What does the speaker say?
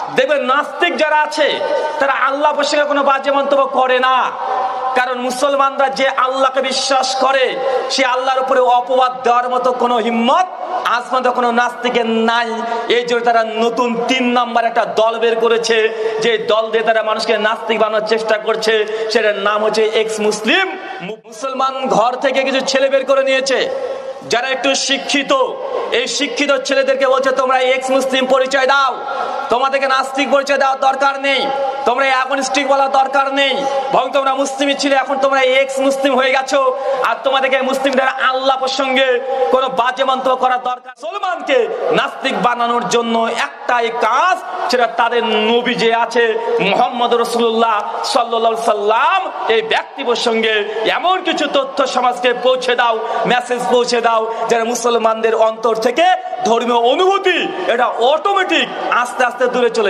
দেখবেন নাস্তিক যারা আছে, তারা আল্লাহ প্রসঙ্গে কোনো বাজে মন্তব্য করে না। কারণ মুসলমানরা যে আল্লাহকে বিশ্বাস করে, সে আল্লাহর উপরে অপবাদ দেওয়ার মতো কোনো হিম্মত কোনো নাস্তিকের নাই। এই জন্য তারা নতুন তিন নাম্বার একটা দল বের করেছে, যে দল দিয়ে তারা মানুষকে নাস্তিক বানানোর চেষ্টা করছে। সেটার নাম হচ্ছে এক্স মুসলিম মুসলমান ঘর থেকে কিছু ছেলে বের করে নিয়েছে। যারা একটু শিক্ষিত, এই শিক্ষিত ছেলেদেরকে বলছে, তোমরা এক্স মুসলিম পরিচয় দাও। তোমাদেরকে নাস্তিক পরিচয় দেওয়ার দরকার নেই। তোমরা অ্যাগনিস্টিক বলার দরকার নেই। বরং তোমরা মুসলিমই ছিলে, এখন তোমরা এক্স মুসলিম হয়ে গেছো। আর তোমাদেরকে মুসলিমদের আল্লাহ প্রসঙ্গে কোনো বাজে মন্তব্য করার দরকার সলমানকে নাস্তিক বানানোর জন্য একটাই কাজ, সেটা তাদের নবী যে আছে, মোহাম্মদ রসুল্লাহ সাল্লা সাল্লাম, এই ব্যক্তি প্রসঙ্গে এমন কিছু তথ্য সমাজকে পৌঁছে দাও মেসেজ পৌঁছে দাও যারা মুসলমানদের অন্তর থেকে ধর্মীয় অনুভূতি, এটা অটোমেটিক আস্তে আস্তে দূরে চলে